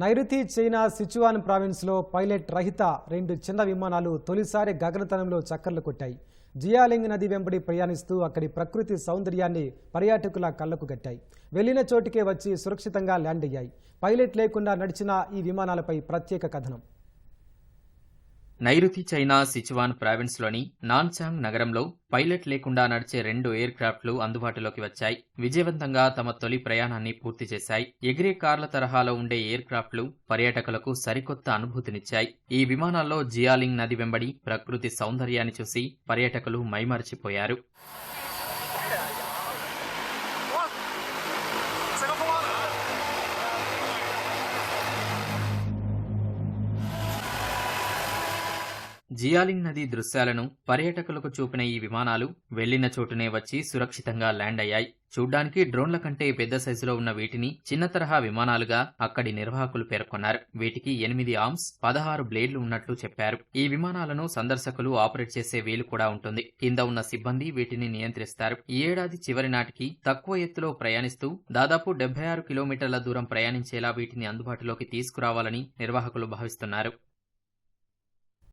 నైరుతి China Sichuan ప్రావిన్స్లో pilot రహిత రెండు చిన్న విమానాలు తొలిసారి గగనతలంలో చక్కర్లు కొట్టాయి. జియాలింగ్ నది వెంబడి ప్రయాణిస్తూ అక్కడి ప్రకృతి సౌందర్యాన్ని పర్యాటకుల కళ్ళకు కట్టాయి. వెళ్ళిన చోటికే వచ్చి సురక్షితంగా ల్యాండ్ అయ్యాయి. పైలట్ లేకుండా నడిచిన ఈ విమానాలపై ప్రత్యేక కథనం. నైరుతి చైనా సిచువాన్ ప్రావిన్స్లోని నాన్చాంగ్ నగరంలో పైలట్ లేకుండా నడిచే రెండు ఎయిర్ క్రాఫ్ట్లు అందుబాటులోకి వచ్చాయి. విజయవంతంగా తమ తొలి ప్రయాణాన్ని పూర్తి చేశాయి. ఎగిరే కార్ల తరహాలో ఉండే ఎయిర్ క్రాఫ్ట్లు పర్యాటకులకు సరికొత్త అనుభూతినిచ్చాయి. ఈ విమానాల్లో జియాలింగ్ నది వెంబడి ప్రకృతి సౌందర్యాన్ని చూసి పర్యాటకులు మైమరిచిపోయారు. జియాలింగ్ నది దృశ్యాలను పర్యాటకులకు చూపిన ఈ విమానాలు వెళ్ళిన చోటునే వచ్చి సురక్షితంగా ల్యాండ్ అయ్యాయి. చూడ్డానికి డ్రోన్ల కంటే పెద్ద సైజులో ఉన్న వీటిని చిన్న తరహా విమానాలుగా అక్కడి నిర్వాహకులు పేర్కొన్నారు. వీటికి ఎనిమిది ఆర్మ్స్ పదహారు బ్లేడ్లు ఉన్నట్లు చెప్పారు. ఈ విమానాలను సందర్శకులు ఆపరేట్ చేసే వీలు కూడా ఉంటుంది. కింద ఉన్న సిబ్బంది వీటిని నియంత్రిస్తారు. ఈ ఏడాది చివరి నాటికి తక్కువ ఎత్తులో ప్రయాణిస్తూ దాదాపు డెబ్బై ఆరు కిలోమీటర్ల దూరం ప్రయాణించేలా వీటిని అందుబాటులోకి తీసుకురావాలని నిర్వాహకులు భావిస్తున్నారు.